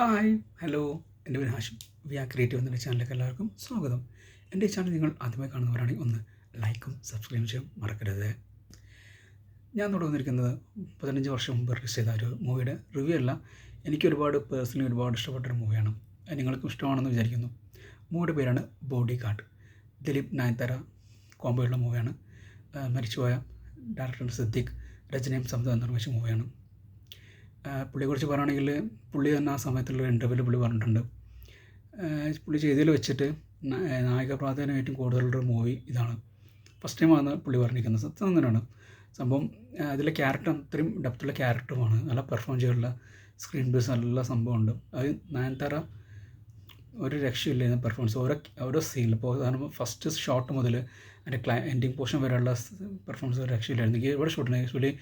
Hi hello എന്റെ പേര് Hashim. V R creative എന്നൊരു ചാനലിലേക്ക് എല്ലാവർക്കും സ്വാഗതം. എന്റെ ചാനൽ നിങ്ങൾ ആദ്യമായി കാണുന്നവരാണെങ്കിൽ ഒന്ന് ലൈക്കും സബ്സ്ക്രൈബും ചെയ്യും മറക്കരുത്. ഞാൻ ഇവിടെ പതിനഞ്ച് വർഷം മുമ്പ് റിലീസ് ചെയ്ത ഒരു മൂവിയുടെ റിവ്യൂ അല്ല. എനിക്ക് ഒരുപാട് പേഴ്സണലി ഒരുപാട് ഇഷ്ടപ്പെട്ട ഒരു മൂവിയാണ് നിങ്ങൾക്കും ഇഷ്ടമാണെന്ന് വിചാരിക്കുന്നു. മൂവിയുടെ പേരാണ് ബോഡി ഗാർഡ് ദിലീപ് നയൻതാര കോമ്പോയുള്ള മൂവിയാണ്. മരിച്ചുപോയ ഡയറക്ടർ സിദ്ദിഖ് രചനയും സംതം നിർമ്മിച്ച മൂവിയാണ്. പുള്ളിയെക്കുറിച്ച് പറയുകയാണെങ്കിൽ പുള്ളി തന്നെ ആ സമയത്തുള്ള ഇന്റർവ്യൂവിൽ പുള്ളി പറഞ്ഞിട്ടുണ്ട്. പുള്ളി ചെയ്തതിൽ വെച്ചിട്ട് നായക പ്രാധാന്യം ഏറ്റവും കൂടുതലുള്ളൊരു മൂവി ഇതാണ്. ഫസ്റ്റ് ടൈമാണ് പുള്ളി പറഞ്ഞിരിക്കുന്നത്. സത്യം തന്നെയാണ് സംഭവം അതിലെ ക്യാരക്ടർ അത്രയും ഡെപ്തുള്ള ക്യാരക്ടറുമാണ് നല്ല പെർഫോം ചെയ്യുള്ള സ്ക്രീൻ ബേസ് നല്ല സംഭവമുണ്ട്. അത് നയൻതാര ഒരു രക്ഷയില്ല പെർഫോമൻസ് ഓരോ ഓരോ സീൻ ഇപ്പോൾ ഉദാഹരണം ഫസ്റ്റ് ഷോട്ട് മുതൽ അതിന്റെ ക്ലൈ എൻഡിങ് പോർഷൻ വരെയുള്ള പെർഫോമൻസ് ഒരു രക്ഷയില്ലായിരുന്നു. എനിക്ക് ഇവിടെ ഷൂട്ടിന് ആക്ച്വലി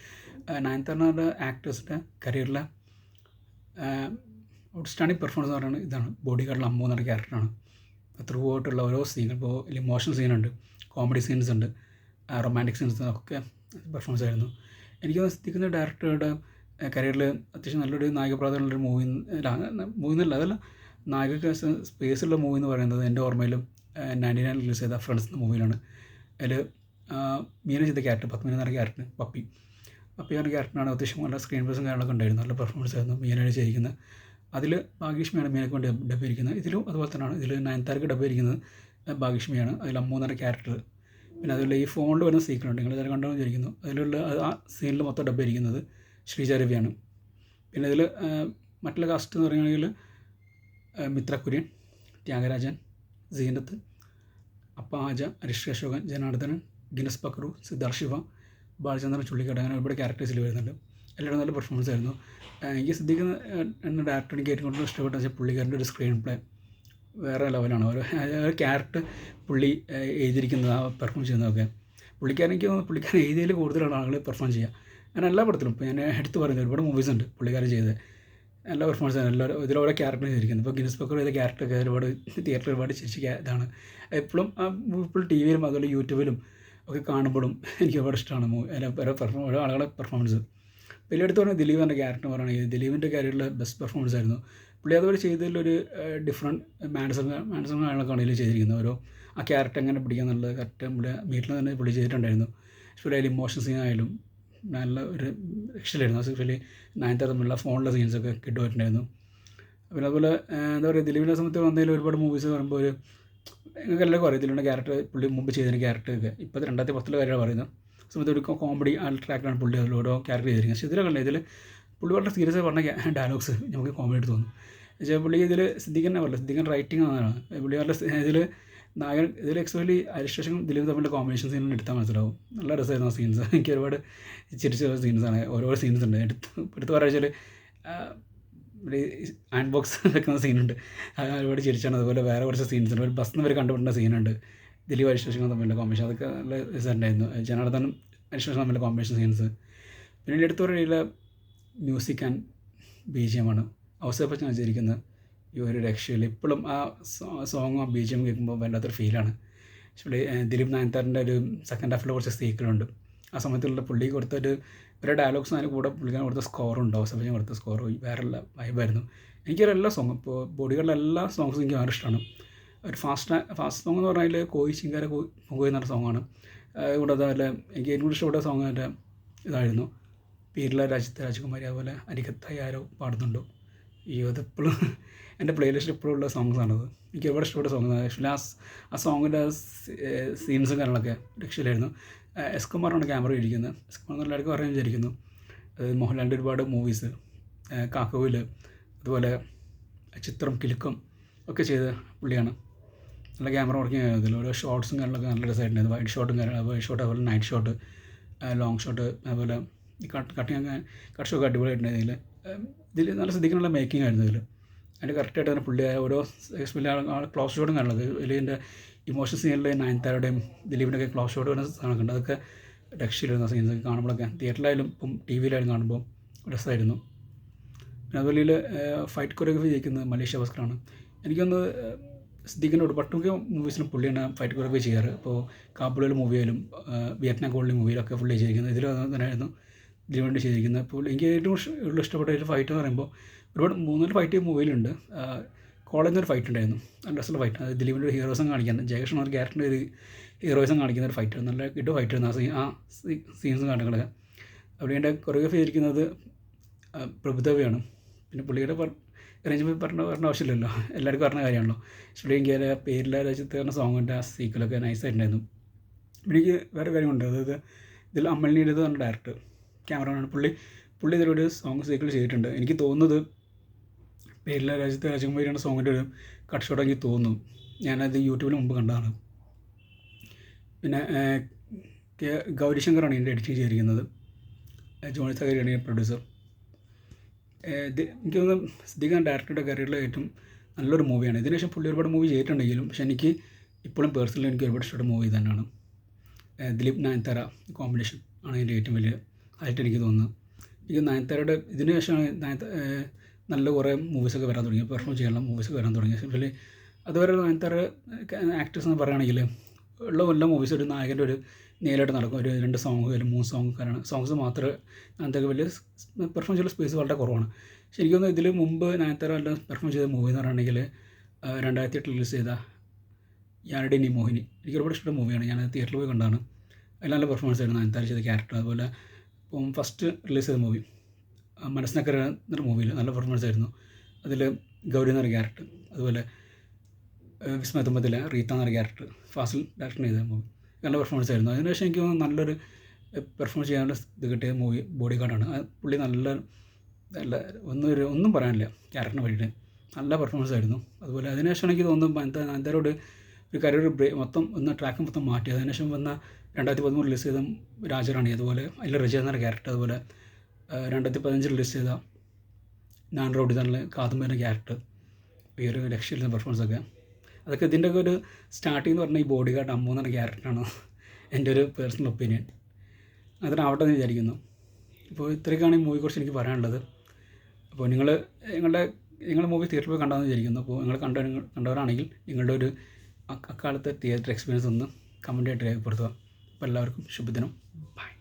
നയൻതാറിന്റെ ആക്ടേഴ്സിന്റെ കരിയറിലെ ഔട്ട്സ്റ്റാൻഡിങ് പെർഫോമൻസ് എന്ന് പറയുന്നത് ഇതാണ്. ബോഡി ഗാർഡിൽ അമ്മു എന്നൊരു ക്യാരക്ടറാണ്. ത്രൂ ഔട്ടുള്ള ഓരോ സീൻ ഇപ്പോൾ ഇമോഷണൽ സീനുണ്ട് കോമഡി സീൻസ് ഉണ്ട് റൊമാന്റിക് സീൻസ് ഒക്കെ പെർഫോമൻസ് ആയിരുന്നു. എനിക്ക് സ്ഥിക്കുന്ന ഡയറക്ടറുടെ കരിയറിൽ അത്യാവശ്യം നല്ലൊരു നായിക പ്രാധാന്യമുള്ളൊരു മൂവി മൂവി എന്നല്ല അതല്ല നായിക സ്പേസുള്ള മൂവി എന്ന് പറയുന്നത് എന്റെ ഓർമ്മയിലും നയന്റി നയൻ റിലീസ് ചെയ്ത ഫ്രണ്ട്സ് എന്ന മൂവിയിലാണ്. അതിൽ മീന ചെയ്ത ക്യാരക്ടർ പത്മീന എന്ന ക്യാരക്ടർ പപ്പി. ഞാൻ ക്യാരക്ടറാണ് അത്യാവശ്യം നല്ല സ്ക്രീൻ പ്രസും കാര്യങ്ങളൊക്കെ ഉണ്ടായിരുന്നു നല്ല പെർഫോമൻസ് ആയിരുന്നു. മീനായിട്ട് ചെയ്തിരിക്കുന്നത് അതിൽ ഭാഗ്യഷ്മിയാണ് മീനൊക്കെ കൊണ്ട് ഡബ് ഇരിക്കുന്നത് ഇതിലും അതുപോലെ തന്നെയാണ്. ഇതിൽ നയൻതാരക്ക് ഡബ് ഇരിക്കുന്നത് ഭാഗ്യഷ്മിയാണ് അതിൽ അമ്മൂന്നര ക്യാരക്ടർ പിന്നെ അതുപോലെ ഈ ഫോണിൽ വരുന്ന സീക്രണ്ട് നിങ്ങൾ ഇതെല്ലാം കണ്ടു വിചാരിക്കുന്നു. അതിലുള്ള ആ സീനിൽ മൊത്തം ഡബ് ഇരിക്കുന്നത് ശ്രീജ രവിയാണ്. പിന്നെ ഇതിൽ മറ്റുള്ള കാസ്റ്റ് എന്ന് പറയുകയാണെങ്കിൽ മിത്ര കുര്യൻ ത്യാഗരാജൻ സീനത്ത് അപ്പാജ അരിഷ് അശോകൻ ജനാർദ്ദനൻ ഗിനസ് പക്രു സിദ്ധാർ ശിവ ബാലചന്ദ്രൻ ചുള്ളിക്കാട് അങ്ങനെ ഒരുപാട് ക്യാരക്ടേഴ്സിൽ വരുന്നുണ്ട്. എല്ലാവരും നല്ല പെർഫോമൻസ് ആയിരുന്നു. എനിക്ക് സിദ്ധിക്കുന്ന എന്ന ഡയറക്ടർ എനിക്ക് ഏറ്റവും കൂടുതൽ ഇഷ്ടപ്പെട്ട വെച്ചാൽ പുള്ളിക്കാരന്റെ ഒരു സ്ക്രീൻ പ്ലേ വേറെ ലെവലാണ് ഒരു ക്യാരക്ടർ പുള്ളി എഴുതിയിരിക്കുന്നത് ആ പെർഫോം ചെയ്യുന്നതൊക്കെ. പുള്ളിക്കാരൻ എനിക്ക് പുള്ളിക്കാരൻ എഴുതിയതിൽ കൂടുതലാണ് ആളുകൾ പെർഫോം ചെയ്യുക ഞാൻ എല്ലാ പടത്തിലും ഇപ്പോൾ ഞാൻ എടുത്തു പറയുന്നത് ഒരുപാട് മൂവീസ് ഉണ്ട് പുള്ളിക്കാരൻ ചെയ്തത്. എല്ലാ പെർഫോമൻസ് ആണ്. എല്ലാവരും ഇതിൽ ഓരോ ക്യാരക്ടർ ചെയ്തിരിക്കുന്നത് ഇപ്പോൾ ഗിനസ് ബക്കർ ചെയ്ത ക്യാരക്ടറൊക്കെ ഒരുപാട് തിയേറ്ററിൽ ഒരുപാട് ചിരിച്ച ഇതാണ്. എപ്പോഴും ഇപ്പോൾ ടി വിയിലും അതുപോലെ യൂട്യൂബിലും ഒക്കെ കാണുമ്പോഴും എനിക്ക് ഒരുപാട് ഇഷ്ടമാണ് മൂവി ഓരോ പെർഫോം ഓരോ ആളുകളെ പെർഫോമൻസ് വലിയ അടുത്ത് പറഞ്ഞാൽ ദിലീപ് എന്ന ക്യാരക്ടർ പറയുകയാണെങ്കിൽ ദിലീപിന്റെ കാര്യമുള്ള ബെസ്റ്റ് പെർഫോമൻസ് ആയിരുന്നു. പുള്ളി അതുപോലെ ചെയ്തതിലൊരു ഡിഫറെന്റ് മാനസം മാനസം കാര്യങ്ങളൊക്കെ ഇതിൽ ചെയ്തിരിക്കുന്നത് ഓരോ ആ ക്യാരക്ടർ എങ്ങനെ പിടിക്കാന്നുള്ളത് കറക്റ്റ് നമ്മുടെ വീട്ടിൽ തന്നെ പുള്ളി ചെയ്തിട്ടുണ്ടായിരുന്നു. പക്ഷേ അതിൽ ഇമോഷൻ സീൻ ആയാലും നല്ല ഒരു രക്ഷയിലായിരുന്നു. സ്പെഷ്യലി നയൻത്ത് തമ്മിലുള്ള ഫോണിലെ സീൻസൊക്കെ കിട്ടുമായിട്ടുണ്ടായിരുന്നു. പിന്നെ അതുപോലെ എന്താ പറയുക ദിലീപിന്റെ സമയത്ത് വന്നതിൽ ഒരുപാട് മൂവീസ് പറയുമ്പോൾ ഒരു നിങ്ങൾക്ക് എല്ലാവർക്കും അറിയാം ക്യാരക്ടർ പുള്ളി മുമ്പ് ചെയ്തിരുന്ന ക്യാരക്ടർ ഇപ്പോൾ രണ്ടായിരത്തി പത്തിലെ കാര്യമാണ് പറയുന്നത്. സമയത്ത് ഒരു കോമഡി ആ ട്രാക്കാണ് പുള്ളി അതിൽ ഓരോ ക്യാരക്ടർ ചെയ്തിരിക്കുന്നത്. പക്ഷേ ഇതിലൊക്കെ ഇതിൽ പുള്ളി വളരെ സീരിയസ് പറഞ്ഞ ഡയലോഗ്സ് നമുക്ക് കോമഡി ആയിട്ട് തോന്നും. പക്ഷേ പുള്ളി ഇതിൽ സിദ്ദിഖന്നെ പറയുന്നത് സിദ്ധിക്കൻ റൈറ്റിംഗ് ആണ് പുള്ളി വളരെ ഇതിൽ നായകൻ ഇതിൽ എക്സ്പെഷ്യലി അരിഷ്ടേഷനും ദിലീപ് തമ്മിലുള്ള കോമ്പിനേഷൻ സീൻ എടുത്താൽ മനസ്സിലാവും. നല്ല രസമായിരുന്നു ആ സീൻസ് എനിക്ക് ഒരുപാട് ചിരിച്ച സീൻസാണ് ഓരോ സീൻസ് ഉണ്ട്. എടുത്ത് എടുത്ത് പറയുക വെച്ചാൽ ഹാൻഡ് ബോക്സ് വെക്കുന്ന സീനുണ്ട് ഒരുപാട് ചിരിച്ചാണ്. അതുപോലെ വേറെ കുറച്ച് സീൻസ് ഉണ്ട്. ഒരു ബസ്സിൽ നിന്ന് വരെ കണ്ടുപിടുന്ന സീനുണ്ട് ദിലീപ് അരിഷ്ടേഷനും തമ്മിലുള്ള കോമ്പിനേഷൻ അതൊക്കെ നല്ല രസമുണ്ടായിരുന്നു ജനാർദ്ദനും അരിഷ്ടേഷനും തമ്മിലുള്ള കോമ്പിനേഷൻ സീൻസ് പിന്നെ അടുത്ത വഴിയുള്ള മ്യൂസിക് ആൻഡ് ബി ജി എമാണ് അവസരപ്പറ്റി ഞാൻ വിചാരിക്കുന്നത് ഈ ഒരു രക്ഷയിൽ ഇപ്പോഴും ആ സോങ്ങും ആ ബി ജി എം കേൾക്കുമ്പോൾ വല്ലാത്തൊരു ഫീലാണ് ആക്ച്വലി ദിലീപ് നയൻതാറിന്റെ ഒരു സെക്കൻഡ് ഹാഫിൽ കുറച്ച് സീക്കളുണ്ട് ആ സമയത്തുള്ള പുള്ളി കൊടുത്തൊരു ഒരു ഡയലോഗ്സ് അതിന് കൂടെ പുള്ളിക്കാൻ കൊടുത്ത സ്കോറും സമയം കൊടുത്ത സ്കോറും വേറെ വൈബായിരുന്നു എനിക്കൊരു എല്ലാ സോങ്ങും ഇപ്പോൾ ബോഡികളുടെ എല്ലാ സോങ്സും എനിക്ക് വളരെ ഇഷ്ടമാണ് ഒരു ഫാസ്റ്റ് ഫാസ്റ്റ് സോങ് എന്ന് പറഞ്ഞാൽ കോയി ചിങ്കാര കോയി എന്നൊരു സോങ്ങാണ് കൂടാതെ അതുപോലെ എനിക്ക് ഏറ്റവും ഇഷ്ടപ്പെട്ട സോങ് എന്റെ ഇതായിരുന്നു. പീരില രാജ്യത്തെ രാജകുമാരി അതുപോലെ അരികത്തായി ആരോ പാടുന്നുണ്ടോ. ഈ അതിപ്പോഴും എന്റെ പ്ലേലിസ്റ്റിൽ ഇപ്പോഴും ഉള്ള സോങ്സ് ആണത്. എനിക്ക് ഒരുപാട് ഇഷ്ടപ്പെട്ട സോങ് ആക്ച്വലി ആ ആ സോങ്ങിന്റെ സീൻസും കാര്യങ്ങളൊക്കെ രക്ഷയിലായിരുന്നു. എസ് കുമാറാണ് ക്യാമറ ഇരിക്കുന്നത്. എസ് കുമാർ എല്ലാവർക്കും അറിയാൻ വിചാരിക്കുന്നു. മോഹൻലാലിന്റെ ഒരുപാട് മൂവീസ് കാക്കോയിൽ അതുപോലെ ചിത്രം കിലുക്കം ഒക്കെ ചെയ്ത പുള്ളിയാണ്. നല്ല ക്യാമറ വർക്കിംഗ് ആയിരുന്നു ഇതിൽ ഓരോ ഷോർട്സും കാര്യങ്ങളൊക്കെ നല്ല രസമായിട്ടുണ്ടായിരുന്നു വൈഡ് ഷോട്ടും കാര്യങ്ങൾ വൈഡ് ഷോട്ട് അതുപോലെ നൈറ്റ് ഷോട്ട് ലോങ് ഷോട്ട് അതുപോലെ കട്ട് കട്ടിങ് കട്ട് ഷോക്ക് അടിപൊളിയായിട്ടുണ്ടായിരുന്നു ഇതിൽ ഇതിൽ നല്ല ശ്രദ്ധിക്കാനുള്ള മേക്കിംഗ് ആയിരുന്നു ഇതിൽ അതിന്റെ കറക്റ്റായിട്ട് തന്നെ പുള്ളി ഓരോ എക്സ്പെല്ലെ ക്ലോസ് ഷോട്ടും കാണുന്നത് ഇതിൽ എന്റെ ഇമോഷൻ സീനിലെ നയൻതാരയുടെയും ദിലീപിന്റെ ഒക്കെ ക്ലോസ് ഷോട്ട് വരുന്ന സാധനമൊക്കെ ഉണ്ട്. അതൊക്കെ രക്ഷയിലിരുന്ന സീൻസ് കാണുമ്പോഴൊക്കെ തിയേറ്ററിലായാലും ഇപ്പം ടി വിയിലായാലും കാണുമ്പോൾ രസമായിരുന്നു. പിന്നെ അതുപോലെ ഇതിൽ ഫൈറ്റ് കൊറിയോഗ്രഫി ചെയ്യിക്കുന്നത് മലേഷ്യ ഭാസ്കറാണ് എനിക്കൊന്ന് സിദ്ദീഖിന്റെ ഒരു പട്ടുമിക്ക മൂവീസിലും പുള്ളിയാണ് ഫൈറ്റ് കൊറിയോഗ്രഫി ചെയ്യാറ്. ഇപ്പോൾ കാബുളിൽ മൂവിയായാലും വിയറ്റ്നാം കോളനി മൂവിയിലൊക്കെ പുള്ളി ചെയ്യിക്കുന്നത്. ഇതിലും അത് തന്നെയായിരുന്നു. ഇതിനു വേണ്ടി ചെയ്തിരിക്കുന്നത്. അപ്പോൾ എനിക്ക് ഏറ്റവും ഉള്ള ഇഷ്ടപ്പെട്ട ഒരു ഫൈറ്റ് എന്ന് പറയുമ്പോൾ ഒരുപാട് മൂന്നൊരു ഫൈറ്റ് മൂവിയിലുണ്ട്. കോളേജിൽ നിന്നൊരു ഫൈറ്റ് ഉണ്ടായിരുന്നു. രസമുള്ള ഫൈറ്റ് അത് ദിലീപിന്റെ ഒരു ഹീറോസും കാണിക്കുന്നത് ജയകൃഷ്ണൻ ഒരു ക്യാരക്ടറിന്റെ ഒരു ഹീറോയിസം കാണിക്കുന്ന ഒരു ഫൈറ്റ് നല്ല കിട്ടു ഫൈറ്റ് ആ സീ സീൻസ് കാണുകളൊക്കെ അവിടെ എന്റെ കൊറിയോഗ്രഫി ചെയ്തിരിക്കുന്നത് പ്രഭുദേവയാണ് പിന്നെ പുള്ളിയുടെ അറേഞ്ച്മെന്റ് പറഞ്ഞ പറഞ്ഞ ആവശ്യമില്ലല്ലോ. എല്ലാവർക്കും പറഞ്ഞ കാര്യമാണല്ലോ. സ്റ്റുഡിയോ ഇന്ത്യയിലെ പേരിലെ രാജ്യത്ത് പറഞ്ഞ സോങ്ങിന്റെ ആ സീക്കിളൊക്കെ നൈസായിട്ടുണ്ടായിരുന്നു എനിക്ക് വേറെ കാര്യമുണ്ട് അതായത് ഇതിൽ അമ്മലിനിയുടെ പറഞ്ഞ ഡയറക്ടർ ക്യാമറമാനാണ് പുള്ളി പുള്ളി ഇതിലൊരു സോങ് സീക്വൽ ചെയ്തിട്ടുണ്ട്. എനിക്ക് തോന്നുന്നത് പേരിലെ രാജ്യത്തെ രാജകുമാരിയുടെ സോങ്ങിന്റെ ഒരു കട്ട് ഷോട്ട് എനിക്ക് തോന്നുന്നു. ഞാനത് യൂട്യൂബിൽ മുമ്പ് കണ്ടതാണ്. പിന്നെ കെ ഗൗരിശങ്കറാണ് എന്റെ എഡിറ്റിംഗ് ചെയ്തിരിക്കുന്നത്. ജോണി സഹകരിയാണ് ഈ പ്രൊഡ്യൂസർ എനിക്ക് തോന്നുന്നു സിദ്ദിഖാൻ ഡയറക്ടറുടെ കരിയറിലെ ഏറ്റവും നല്ലൊരു മൂവിയാണ് ഇതിനുശേഷം പുള്ളി ഒരുപാട് മൂവി ചെയ്തിട്ടുണ്ടെങ്കിലും പക്ഷെ എനിക്ക് ഇപ്പോഴും പേഴ്സണലി എനിക്ക് ഒരുപാട് ഇഷ്ടപ്പെട്ട മൂവി തന്നെയാണ് ദിലീപ് നയൻതാര കോമ്പിനേഷൻ ആണ് എന്റെ ഏറ്റവും വലിയ ആയിട്ട് എനിക്ക് തോന്നുന്നത് എനിക്ക് നയൻതാരയുടെ ഇതിന് ശേഷമാണ് നയൻത നല്ല കുറേ മൂവീസൊക്കെ വരാൻ തുടങ്ങി പെർഫോം ചെയ്യാനുള്ള മൂവീസൊക്കെ വരാൻ തുടങ്ങി. എസ്പെഷ്യലി അതുവരെ നയൻതാര ആക്ടേഴ്സ് എന്ന് പറയുകയാണെങ്കിൽ ഉള്ള എല്ലാ മൂവീസും ഒരു നായകന്റെ ഒരു നേരിട്ട് നടക്കും. ഒരു രണ്ട് സോങ് അല്ലെങ്കിൽ മൂന്ന് സോങ് കാരണം സോങ്സ് മാത്രമേ അങ്ങനത്തെ വലിയ പെർഫോം ചെയ്യാനുള്ള സ്പേസ് വളരെ കുറവാണ്. ശരിക്കും ഇതിൽ മുമ്പ് നയൻതാര എല്ലാം പെർഫോം ചെയ്ത മൂവി എന്ന് പറയുകയാണെങ്കിൽ രണ്ടായിരത്തി എട്ടിൽ റിലീസ് ചെയ്ത യാനടി നീ മോഹിനി. എനിക്ക് ഒരുപാട് ഇഷ്ടപ്പെട്ട മൂവിയാണ് ഞാൻ തിയേറ്ററിൽ പോയി കണ്ടാണ്. നല്ല പെർഫോമൻസ് ആയിരുന്നു നയൻതാര ചെയ്ത ക്യാരക്ടർ അതുപോലെ ഇപ്പം ഫസ്റ്റ് റിലീസ് ചെയ്ത മൂവി മനസ്സിനക്കര എന്നൊരു മൂവിയിൽ നല്ല പെർഫോമൻസ് ആയിരുന്നു. അതിൽ ഗൗരി എന്നൊരു ക്യാരക്ടർ അതുപോലെ വിസ്മയത്തുമ്പത്തിലെ വിസ്മയ തുമ്പത്തിലെ റീത്ത എന്നൊരു ക്യാരക്ടർ ഫാസിൽ ഡയറക്ഷൻ ചെയ്ത മൂവി നല്ല പെർഫോമൻസ് ആയിരുന്നു. അതിനുശേഷം എനിക്ക് നല്ലൊരു പെർഫോമൻസ് ചെയ്യാനുള്ള ഇത് കിട്ടിയ മൂവി ബോഡി ഗാർഡാണ് പുള്ളി നല്ല നല്ല ഒന്നും ഒരു ഒന്നും പറയാനില്ല ക്യാരക്ടറിനെ പറ്റിയിട്ട്. നല്ല പെർഫോമൻസ് ആയിരുന്നു. അതുപോലെ അതിനുശേഷം എനിക്ക് തോന്നുന്നു എന്താ എന്തായാലും ഒരു കരിയർ ബ്രേ മൊത്തം ഒന്ന് ട്രാക്ക് മൊത്തം മാറ്റി. അതിനുശേഷം വന്ന രണ്ടായിരത്തി പതിമൂന്ന് റിലീസ് ചെയ്ത രാജറാണി അതുപോലെ അതിൽ റജ എന്ന ക്യാരക്ടർ അതുപോലെ രണ്ടായിരത്തി പതിനഞ്ച് റിലീസ് ചെയ്ത നാൻ റോഡി തന്നെ കാതുമ്പേന്റെ ക്യാരക്ടർ ഈ ഒരു ലക്ഷ്യമില്ല പെർഫോമൻസ് ഒക്കെ. അതൊക്കെ ഇതിന്റെയൊക്കെ ഒരു സ്റ്റാർട്ടിംഗ് എന്ന് പറഞ്ഞാൽ ഈ ബോഡി ഗാർഡ് അമ്മു എന്ന ക്യാരക്ടറാണ് എന്റെ ഒരു പേഴ്സണൽ ഒപ്പീനിയൻ അതിനാവട്ടെ എന്ന് വിചാരിക്കുന്നു. ഇപ്പോൾ ഇത്രയൊക്കെയാണ് ഈ മൂവിയെക്കുറിച്ച് എനിക്ക് പറയാനുള്ളത്. അപ്പോൾ നിങ്ങൾ നിങ്ങളുടെ നിങ്ങളുടെ മൂവി തിയേറ്ററിൽ പോയി കണ്ടാന്ന് വിചാരിക്കുന്നു. അപ്പോൾ നിങ്ങൾ കണ്ട കണ്ടവരാണെങ്കിൽ നിങ്ങളുടെ ഒരു അക്കാലത്തെ തിയേറ്റർ എക്സ്പീരിയൻസ് ഒന്ന് കമന്റ് ആയിട്ട് രേഖപ്പെടുത്തുക. അപ്പോൾ എല്ലാവർക്കും ശുഭദിനം. ബൈ.